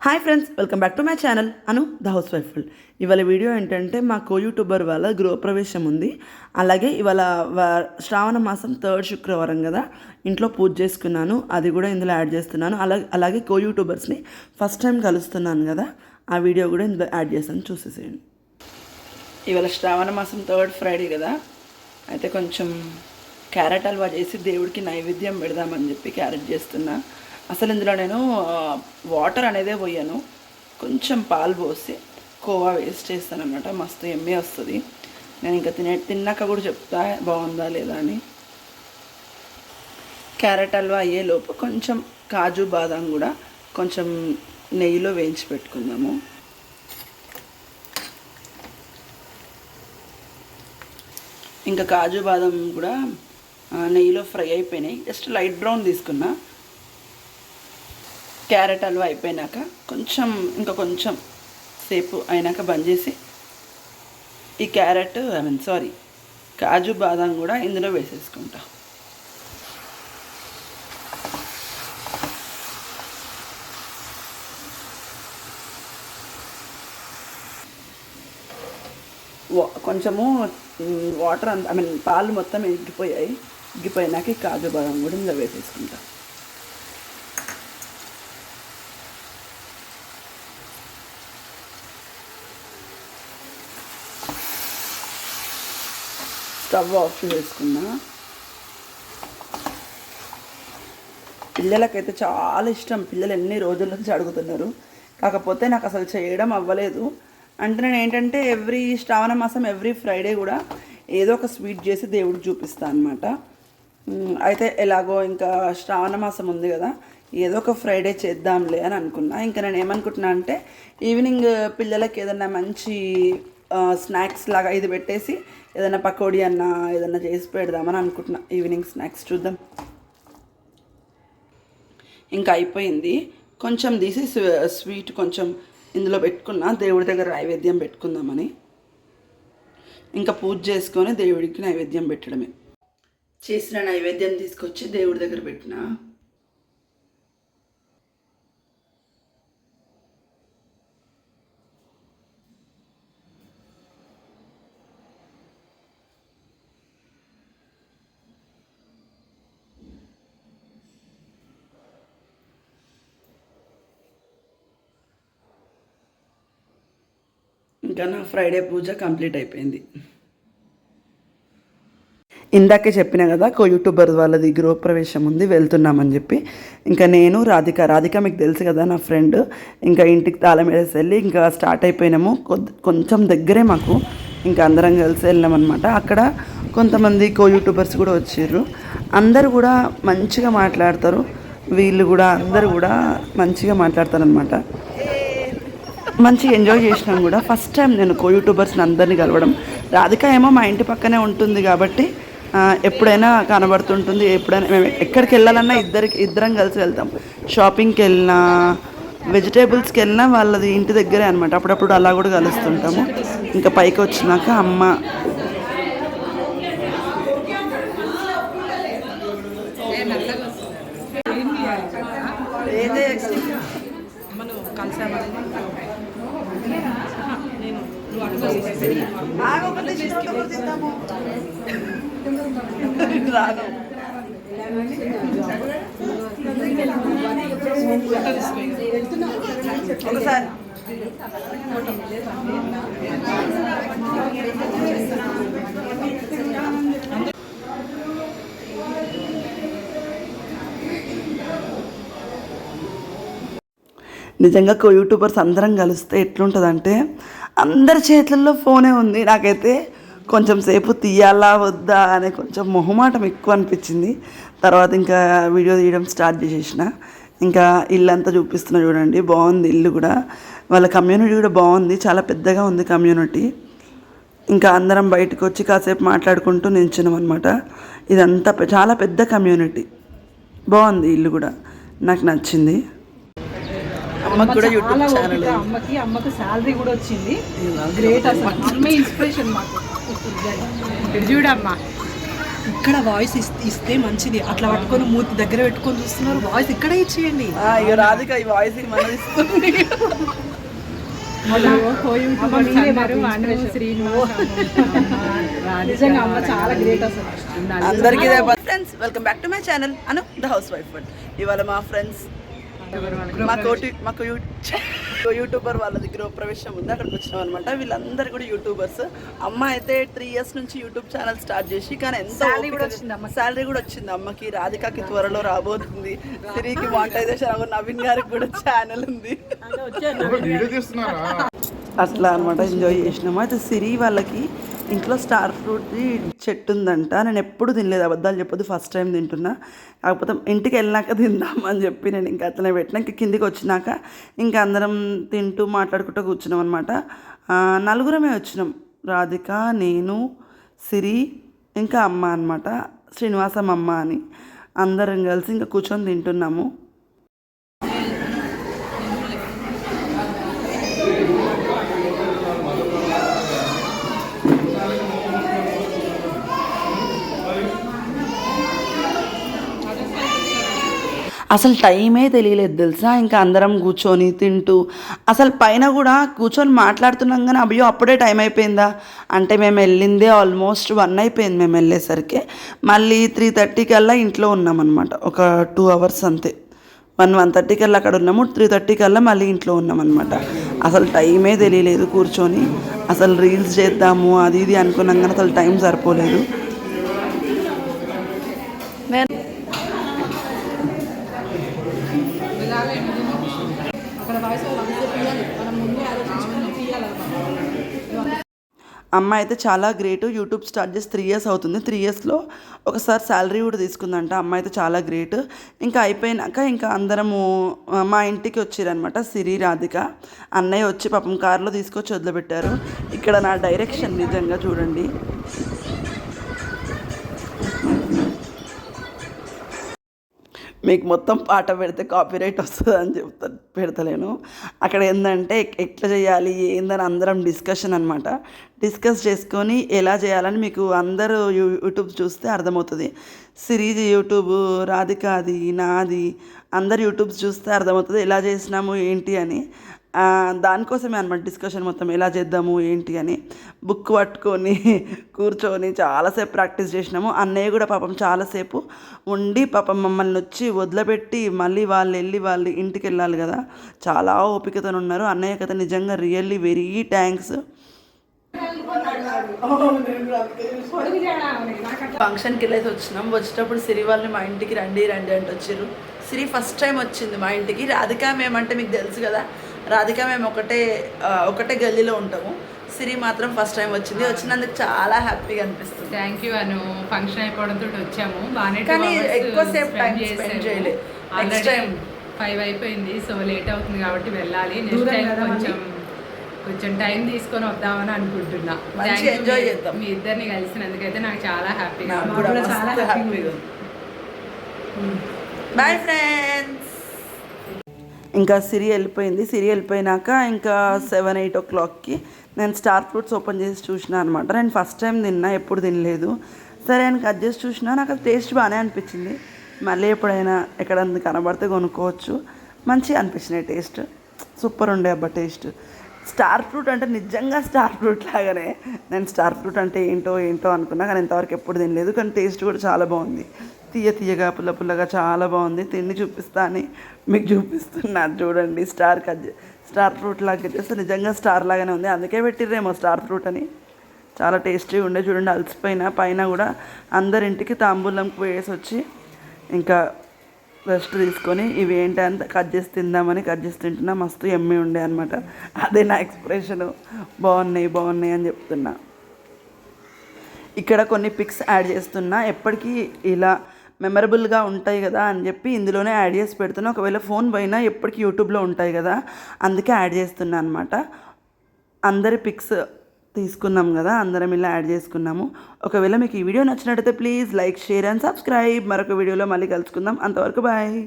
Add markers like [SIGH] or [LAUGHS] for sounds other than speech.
Hi friends welcome back to my channel Anu the housewife ఇవాళ video ఏంటంటే మా కో YouTuber వాళ్ళ గృహప్రవేశం ఉంది. అలాగే ఇవాళ శ్రావణ మాసం థర్డ్ శుక్రవారం కదా. ఇంట్లో పూజ చేసుకున్నాను. అది కూడా ఇందులో యాడ్ చేస్తున్నాను. అలాగే అలాగే కో యూట్యూబర్స్ని ఫస్ట్ టైం కలుస్తున్నాను కదా. ఆ వీడియో కూడా ఇందులో యాడ్ చేస్తాను చూసేసేయండి. ఇవాళ శ్రావణ మాసం థర్డ్ ఫ్రైడే కదా. అయితే కొంచెం క్యారెట్ హల్వా చేసి దేవుడికి నైవేద్యం పెడదామని చెప్పి క్యారెట్ చేస్తున్నా. అసలు ఇందులో నేను వాటర్ అనేదే పోయాను. కొంచెం పాలు పోసి కోవా వేస్ట్ చేస్తాను అనమాట మస్తు ఎమ్మె వస్తుంది. నేను ఇంకా తినే తిన్నాక కూడా చెప్తా బాగుందా లేదా అని. క్యారెట్ హల్వా అయ్యేలోపు కొంచెం కాజు బాదం కూడా కొంచెం నెయ్యిలో వేయించి పెట్టుకుందాము. ఇంకా కాజు బాదం కూడా నెయ్యిలో ఫ్రై అయిపోయినాయి. జస్ట్ లైట్ బ్రౌన్ తీసుకున్నా. క్యారెట్ హల్వా అయిపోయినాక కొంచెం ఇంకా కొంచెం సేపు అయినాక బంద్ చేసి ఈ క్యారెట్ ఐ మీన్ సారీ కాజు బాదం కూడా ఇందులో వేసేసుకుంటా. కొంచెము వాటర్ అంత ఐ మీన్ పాలు మొత్తం ఎగ్గిపోయాయి ఎగ్గిపోయినాక ఈ కాజు బాదం కూడా ఇందులో వేసేసుకుంటాను స్టవ్ ఆఫ్ చేసుకున్నా. పిల్లలకైతే చాలా ఇష్టం. పిల్లలు ఎన్ని రోజుల నుంచి అడుగుతున్నారు. కాకపోతే నాకు అసలు చేయడం అవ్వలేదు. అంటే నేను ఏంటంటే ఎవ్రీ శ్రావణ మాసం ఎవ్రీ ఫ్రైడే కూడా ఏదో ఒక స్వీట్ చేసి దేవుడికి చూపిస్తాను అనమాట అయితే ఎలాగో ఇంకా శ్రావణ మాసం ఉంది కదా ఏదో ఒక ఫ్రైడే చేద్దాంలే అని అనుకున్నా. ఇంకా నేను ఏమనుకుంటున్నా అంటే ఈవినింగ్ పిల్లలకి ఏదైనా మంచి స్నాక్స్ లాగా ఇది పెట్టేసి ఏదైనా పకోడీ అన్న ఏదైనా చేసి పెడదామని అనుకుంటున్నా. ఈవినింగ్ స్నాక్స్ చూద్దాం. ఇంకా అయిపోయింది. కొంచెం తీసి స్వీట్ uh, కొంచెం ఇందులో పెట్టుకున్నా. దేవుడి దగ్గర నైవేద్యం పెట్టుకుందామని. ఇంకా పూజ చేసుకొని దేవుడికి నైవేద్యం పెట్టడమే. చేసిన నైవేద్యం తీసుకొచ్చి దేవుడి దగ్గర పెట్టిన. ఇంకా నా ఫ్రైడే పూజ కంప్లీట్ అయిపోయింది. ఇందాకే చెప్పిన కదా కో యూట్యూబర్ వాళ్ళది గృహప్రవేశం ఉంది వెళ్తున్నామని చెప్పి. ఇంకా నేను రాధిక రాధిక మీకు తెలుసు కదా నా ఫ్రెండ్. ఇంకా ఇంటికి తాళం వేసి వెళ్ళి ఇంకా స్టార్ట్ అయిపోయినాము. కొద్ది కొంచెం దగ్గరే మాకు. ఇంకా అందరం కలిసి వెళ్ళామన్నమాట. అక్కడ కొంతమంది కో యూట్యూబర్స్ కూడా వచ్చారు అందరు కూడా మంచిగా మాట్లాడతారు. వీళ్ళు కూడా అందరూ కూడా మంచిగా మాట్లాడతారు మంచిగా ఎంజాయ్ చేసినాం కూడా. ఫస్ట్ టైం నేను కో యూట్యూబర్స్ని అందరినీ కలవడం. రాధిక ఏమో మా ఇంటి పక్కనే ఉంటుంది కాబట్టి ఎప్పుడైనా కనబడుతుంటుంది. ఎప్పుడైనా మేము ఎక్కడికి వెళ్ళాలన్నా ఇద్దరికి ఇద్దరం కలిసి వెళ్తాం. షాపింగ్కి వెళ్ళినా వెజిటేబుల్స్కి వెళ్ళినా వాళ్ళది ఇంటి దగ్గరే అనమాట అప్పుడప్పుడు అలా కూడా కలుస్తుంటాము. ఇంకా పైకి వచ్చినాక అమ్మ మనం కలిసామని నేను రాను ఒకసారి నిజంగా కో యూట్యూబర్స్ అందరం కలిస్తే ఎట్లుంటుందంటే అందరి చేతుల్లో ఫోనే ఉంది. నాకైతే కొంచెం సేపు తీయాలా వద్దా అనే కొంచెం మొహమాటం ఎక్కువ అనిపించింది. తర్వాత ఇంకా వీడియో తీయడం స్టార్ట్ చేసేసిన. ఇంకా ఇల్లు అంతా చూపిస్తున్నా చూడండి. బాగుంది ఇల్లు కూడా. వాళ్ళ కమ్యూనిటీ కూడా బాగుంది. చాలా పెద్దగా ఉంది కమ్యూనిటీ. ఇంకా అందరం బయటకు వచ్చి కాసేపు మాట్లాడుకుంటూ నిల్చున్నాం అనమాట ఇదంతా చాలా పెద్ద కమ్యూనిటీ. బాగుంది ఇల్లు కూడా. నాకు నచ్చింది. అమ్మకు కూడా యూట్యూబ్ ఛానల్ అమ్మకి అమ్మకి శాలరీ కూడా వచ్చింది. గ్రేట్ అసలు. అమ్మే ఇన్స్పిరేషన్ మాకు. చూడమ్మా. ఇక్కడ వాయిస్ ఇస్తే మంచిది. అట్లా పట్టుకొని మూతి దగ్గర పెట్టుకొని చూస్తున్నారు. వాయిస్ ఇక్కడే ఇచ్చేయండి. రాధిక ఈ వాయిస్ మనం ఇస్తుంది. అందరికీ friends welcome back to my channel Anu the housewife ఇవాళ మా ఫ్రెండ్స్ మా కోటి మాకు [LAUGHS] యూట్యూబర్ వాళ్ళది గృహ ప్రవేశం ఉంది. అక్కడికి వచ్చినాం అనమాట వీళ్ళందరూ కూడా యూట్యూబర్స్. అమ్మ అయితే త్రీ ఇయర్స్ నుంచి యూట్యూబ్ ఛానల్ స్టార్ట్ చేసి కానీ ఎంత Salary కూడా వచ్చింది అమ్మ. శాలరీ కూడా వచ్చింది అమ్మకి. రాధికకి త్వరలో రాబోతుంది. సిరికి మానిటైజేషన్ అవ్వ నవీన్ గారికి కూడా ఛానల్ ఉంది. వీడియో తీస్తున్నారా? అట్లా అనమాట ఎంజాయ్ చేసినాము. అయితే సిరి వాళ్ళకి ఇంట్లో స్టార్ ఫ్రూట్ చెట్టు ఉందంట నేను ఎప్పుడు తినలేదు అబద్ధాలు చెప్పొద్దు ఫస్ట్ టైం తింటున్నా. కాకపోతే ఇంటికి వెళ్ళినాక తిందాం అని చెప్పి నేను ఇంకా అట్లనే పెట్టినా. ఇంకా కిందికి వచ్చినాక ఇంకా అందరం తింటూ మాట్లాడుకుంటూ కూర్చున్నాం అనమాట నలుగురమే వచ్చినాం. రాధిక నేను సిరి ఇంకా అమ్మ అనమాట శ్రీనివాసం అమ్మ అని. అందరం కలిసి ఇంకా కూర్చొని తింటున్నాము. అసలు టైమే తెలియలేదు తెలుసా? ఇంకా అందరం కూర్చొని తింటూ అసలు పైన కూడా కూర్చొని మాట్లాడుతున్నాం కానీ అభయో అప్పుడే టైం అయిపోయిందా? అంటే మేము వెళ్ళిందే ఆల్మోస్ట్ వన్ అయిపోయింది మేము వెళ్ళేసరికి. మళ్ళీ త్రీ థర్టీ కల్లా ఇంట్లో ఉన్నామన్నమాట. ఒక టూ అవర్స్ అంతే. వన్ వన్ థర్టీ కల్లా అక్కడ ఉన్నాము త్రీ థర్టీ కల్లా మళ్ళీ ఇంట్లో ఉన్నామన్నమాట. అసలు టైమే తెలియలేదు కూర్చొని. అసలు రీల్స్ చేద్దాము అది ఇది అనుకున్నాం కానీ అసలు టైం సరిపోలేదు. అమ్మ అయితే చాలా గ్రేట్. యూట్యూబ్ స్టార్ట్ చేసి త్రీ ఇయర్స్ అవుతుంది. త్రీ ఇయర్స్లో ఒకసారి శాలరీ కూడా తీసుకుందంట. అమ్మాయి అయితే చాలా గ్రేట్. ఇంకా అయిపోయినాక ఇంకా అందరము మా ఇంటికి వచ్చిరనమాట సిరి రాధిక. అన్నయ్య వచ్చి పాపం కారులో తీసుకొచ్చి వదిలిపెట్టారు. ఇక్కడ నా డైరెక్షన్ నిజంగా చూడండి. మీకు మొత్తం పాట పెడితే కాపీరైట్ వస్తుంది అని చెప్తా పెడతలేను. అక్కడ ఏంటంటే ఎట్లా చేయాలి ఏందని అందరం డిస్కషన్ అనమాట డిస్కస్ చేసుకొని ఎలా చేయాలని మీకు అందరూ యూ- యూట్యూబ్ చూస్తే అర్థమవుతుంది. సిరీజ్ యూట్యూబ్ రాధికాది నాది అందరు యూట్యూబ్ చూస్తే అర్థమవుతుంది ఎలా చేసినాము ఏంటి అని. దానికోసమే అనమాట డిస్కషన్ మొత్తం. ఎలా చేద్దాము ఏంటి అని. బుక్ పట్టుకొని [LAUGHS] కూర్చొని చాలాసేపు ప్రాక్టీస్ చేసినాము. అన్నయ్య కూడా పాపం చాలాసేపు ఉండి పాపం మమ్మల్ని వచ్చి వదిలిపెట్టి మళ్ళీ వాళ్ళు వెళ్ళి వాళ్ళు ఇంటికి వెళ్ళాలి కదా. చాలా ఓపికతో ఉన్నారు. అన్నయ్య కథ నిజంగా రియల్లీ వెరీ థ్యాంక్స్ ఫంక్షన్కి వెళ్ళేసి వచ్చినాం. వచ్చేటప్పుడు సిరి వాళ్ళని మా ఇంటికి రండి రండి అంటే వచ్చారు. సిరి ఫస్ట్ టైం వచ్చింది మా ఇంటికి. రాధిక మేమంటే మీకు తెలుసు కదా. రాధిక మేము ఒకటే ఒకటే గల్లీలో ఉంటాము. సిరి మాత్రం ఫస్ట్ టైం వచ్చింది. వచ్చినందుకు చాలా హ్యాపీగా అనిపిస్తుంది. Thank you Anu. ఫంక్షన్ అయిపోవడంతో వచ్చాము. బాగానే కానీ ఎక్కువసేపు time spend చేయలే. Next time. ఫైవ్ అయిపోయింది. సో లేట్ అవుతుంది కాబట్టి వెళ్ళాలి. నెక్స్ట్ టైం కొంచెం కొంచెం టైం తీసుకొని వద్దామని అనుకుంటున్నా. మీ- చేద్దాం. మీ ఇద్దరిని కలిసినందుకైతే నాకు చాలా హ్యాపీగా చాలా హ్యాపీగా బాయ్ ఫ్రెండ్స్ ఇంకా సిరి వెళ్ళిపోయింది. సిరి వెళ్ళిపోయినాక ఇంకా సెవెన్ ఎయిట్ ఓ క్లాక్కి నేను స్టార్ ఫ్రూట్స్ ఓపెన్ చేసి చూసిన అనమాట నేను ఫస్ట్ టైం తిన్నా ఎప్పుడు తినలేదు. సరే నేను కట్ చేసి చూసినా నాకు అది టేస్ట్ బాగానే అనిపించింది. మళ్ళీ ఎప్పుడైనా ఎక్కడ కనబడితే కొనుక్కోవచ్చు. మంచిగా అనిపించినాయి టేస్ట్ సూపర్ ఉండే అబ్బా టేస్ట్ స్టార్ ఫ్రూట్ అంటే నిజంగా స్టార్ ఫ్రూట్ లాగానే. నేను స్టార్ ఫ్రూట్ అంటే ఏంటో ఏంటో అనుకున్నా కానీ ఇంతవరకు ఎప్పుడు తినలేదు. కానీ టేస్ట్ కూడా చాలా బాగుంది. తీయ తీయగా పుల్ల పుల్లగా చాలా బాగుంది. తిండి చూపిస్తా అని మీకు చూపిస్తున్నా. చూడండి స్టార్ కట్ స్టార్ ఫ్రూట్ లాగా చేస్తే నిజంగా స్టార్ లాగానే ఉంది. అందుకే పెట్టిర్రేమో స్టార్ ఫ్రూట్ అని. చాలా టేస్టీగా ఉండే చూడండి అలసిపోయిన పైన కూడా అందరింటికి తాంబూలంకి వేసి వచ్చి ఇంకా రెస్ట్ తీసుకొని ఇవి ఏంటి అంత కట్ చేసి తిందామని కట్ చేసి తింటున్నా. మస్తు ఎమ్మి ఉండే అనమాట అదే నా ఎక్స్ప్రెషన్. బాగున్నాయి బాగున్నాయి అని చెప్తున్నా. ఇక్కడ కొన్ని పిక్స్ యాడ్ చేస్తున్నా. ఎప్పటికీ ఇలా మెమరబుల్గా ఉంటాయి కదా అని చెప్పి ఇందులోనే యాడ్ చేసి పెడుతున్నా. ఒకవేళ ఫోన్ పోయినా ఎప్పటికీ యూట్యూబ్లో ఉంటాయి కదా అందుకే యాడ్ చేస్తున్నా అనమాట అందరి పిక్స్ తీసుకున్నాం కదా అందరం ఇలా యాడ్ చేసుకున్నాము. ఒకవేళ మీకు ఈ వీడియో నచ్చినట్టయితే please like share and subscribe. మరొక వీడియోలో మళ్ళీ కలుసుకుందాం. అంతవరకు బాయ్.